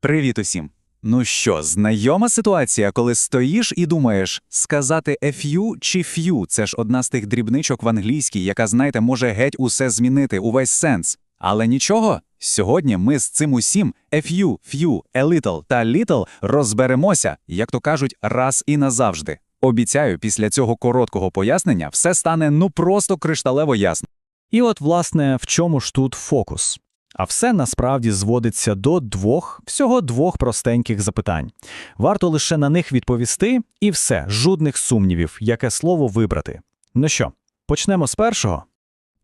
Привіт усім. Ну що, знайома ситуація, коли стоїш і думаєш, сказати «FU» чи «few» – це ж одна з тих дрібничок в англійській, яка, знаєте, може геть усе змінити, увесь сенс. Але нічого, сьогодні ми з цим усім «FU», «few», «a little» та «little» розберемося, як то кажуть, раз і назавжди. Обіцяю, після цього короткого пояснення все стане ну просто кришталево ясно. І от, власне, в чому ж тут фокус? А все насправді зводиться до двох, всього двох простеньких запитань. Варто лише на них відповісти, і все, жодних сумнівів, яке слово вибрати. Ну що, почнемо з першого?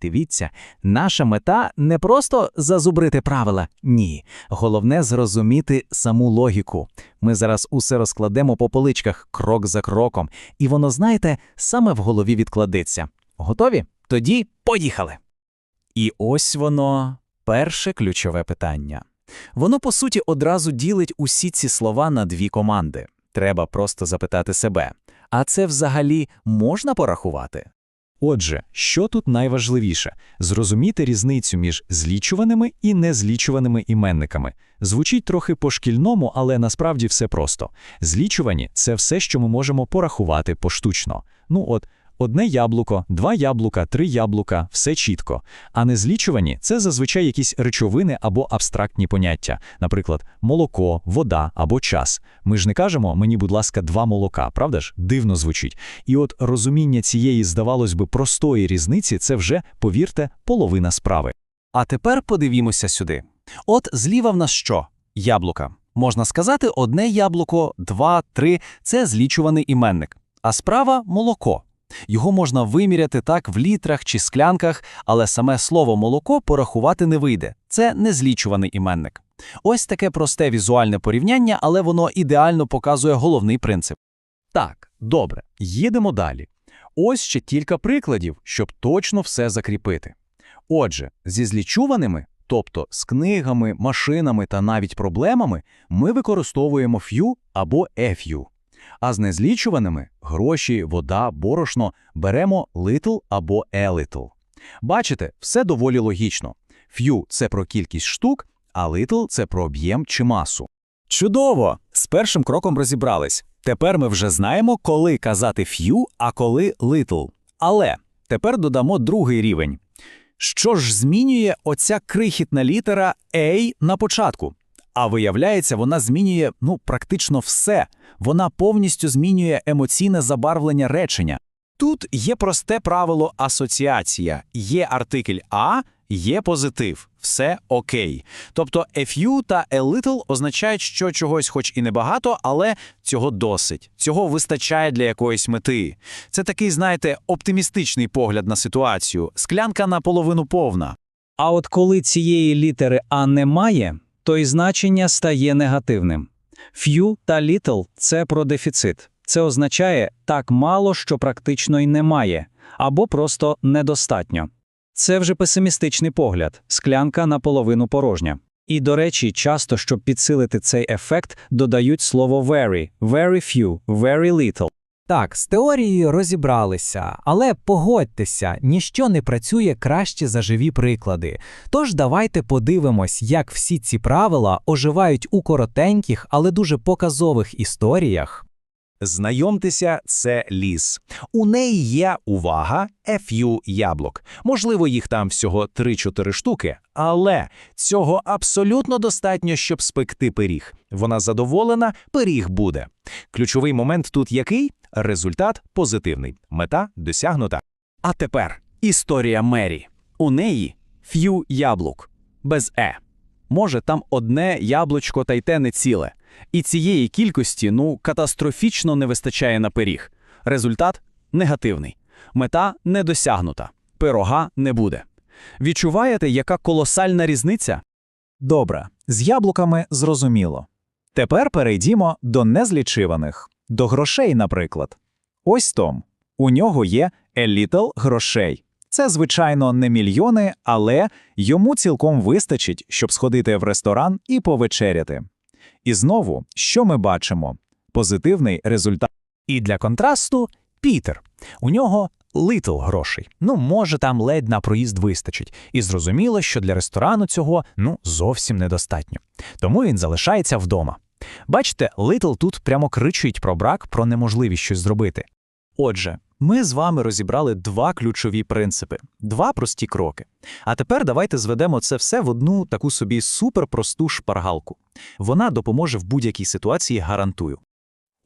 Дивіться, наша мета не просто зазубрити правила, ні. Головне зрозуміти саму логіку. Ми зараз усе розкладемо по поличках крок за кроком, і воно, знаєте, саме в голові відкладеться. Готові? Тоді поїхали. І ось воно перше ключове питання. Воно, по суті, одразу ділить усі ці слова на дві команди. Треба просто запитати себе: а це взагалі можна порахувати? Отже, що тут найважливіше? Зрозуміти різницю між злічуваними і незлічуваними іменниками. Звучить трохи по-шкільному, але насправді все просто. Злічувані – це все, що ми можемо порахувати поштучно. Ну от, одне яблуко, два яблука, три яблука – все чітко. А незлічувані – це зазвичай якісь речовини або абстрактні поняття. Наприклад, молоко, вода або час. Ми ж не кажемо «мені, будь ласка, два молока», правда ж? Дивно звучить. І от розуміння цієї, здавалось би, простої різниці – це вже, повірте, половина справи. А тепер подивімося сюди. От зліва в нас що? Яблука. Можна сказати, одне яблуко, два, три – це злічуваний іменник. А справа – молоко. Його можна виміряти так в літрах чи склянках, але саме слово молоко порахувати не вийде. Це незлічуваний іменник. Ось таке просте візуальне порівняння, але воно ідеально показує головний принцип. Так, добре, їдемо далі. Ось ще кілька прикладів, щоб точно все закріпити. Отже, зі злічуваними, тобто з книгами, машинами та навіть проблемами, ми використовуємо few або FU. А з незлічуваними – гроші, вода, борошно – беремо little або a little. Бачите, все доволі логічно. Few – це про кількість штук, а little – це про об'єм чи масу. Чудово! З першим кроком розібрались. Тепер ми вже знаємо, коли казати few, а коли little. Але тепер додамо другий рівень. Що ж змінює оця крихітна літера A на початку? А виявляється, вона змінює ну, практично все. Вона повністю змінює емоційне забарвлення речення. Тут є просте правило асоціація. Є артикль А, є позитив. Все окей. Тобто a few та a little означають, що чогось хоч і небагато, але цього досить. Цього вистачає для якоїсь мети. Це такий, знаєте, оптимістичний погляд на ситуацію. Склянка наполовину повна. А от коли цієї літери А немає, то і значення стає негативним. Few та little – це про дефіцит. Це означає так мало, що практично й немає, або просто недостатньо. Це вже песимістичний погляд, склянка наполовину порожня. І, до речі, часто, щоб підсилити цей ефект, додають слово very, very few, very little. Так, з теорією розібралися, але погодьтеся, ніщо не працює краще за живі приклади. Тож давайте подивимось, як всі ці правила оживають у коротеньких, але дуже показових історіях. Знайомтеся, це ліс. У неї є увага, FU яблук. Можливо, їх там всього 3-4 штуки, але цього абсолютно достатньо, щоб спекти пиріг. Вона задоволена, пиріг буде. Ключовий момент тут який? Результат позитивний. Мета досягнута. А тепер історія Мері. У неї ф'ю яблук. Без е. Може, там одне яблучко та й те не ціле. І цієї кількості, ну, катастрофічно не вистачає на пиріг. Результат негативний. Мета не досягнута. Пирога не буде. Відчуваєте, яка колосальна різниця? Добре, з яблуками зрозуміло. Тепер перейдімо до незлічуваних, до грошей, наприклад. Ось Том. У нього є little грошей. Це, звичайно, не мільйони, але йому цілком вистачить, щоб сходити в ресторан і повечеряти. І знову, що ми бачимо? Позитивний результат. І для контрасту Пітер. У нього литл грошей. Ну, може, там ледь на проїзд вистачить. І зрозуміло, що для ресторану цього ну зовсім недостатньо. Тому він залишається вдома. Бачите, литл тут прямо кричить про брак, про неможливість щось зробити. Отже, ми з вами розібрали два ключові принципи, два прості кроки. А тепер давайте зведемо це все в одну таку собі суперпросту шпаргалку. Вона допоможе в будь-якій ситуації, гарантую.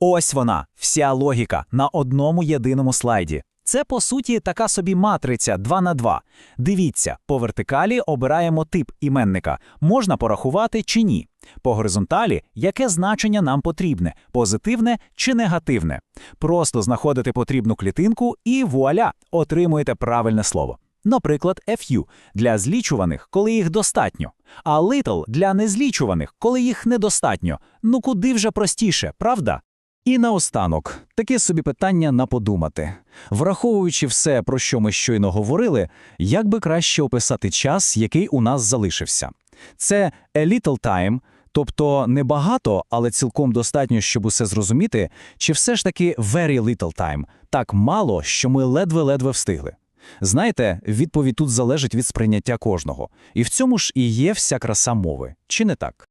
Ось вона, вся логіка на одному єдиному слайді. Це, по суті, така собі матриця 2 на 2. Дивіться, по вертикалі обираємо тип іменника, можна порахувати чи ні. По горизонталі, яке значення нам потрібне, позитивне чи негативне. Просто знаходите потрібну клітинку і вуаля, отримуєте правильне слово. Наприклад, FU – для злічуваних, коли їх достатньо, а little – для незлічуваних, коли їх недостатньо. Ну куди вже простіше, правда? І наостанок, таке собі питання на подумати. Враховуючи все, про що ми щойно говорили, як би краще описати час, який у нас залишився? Це a little time, тобто не багато, але цілком достатньо, щоб усе зрозуміти, чи все ж таки very little time, так мало, що ми ледве-ледве встигли. Знаєте, відповідь тут залежить від сприйняття кожного. І в цьому ж і є вся краса мови, чи не так?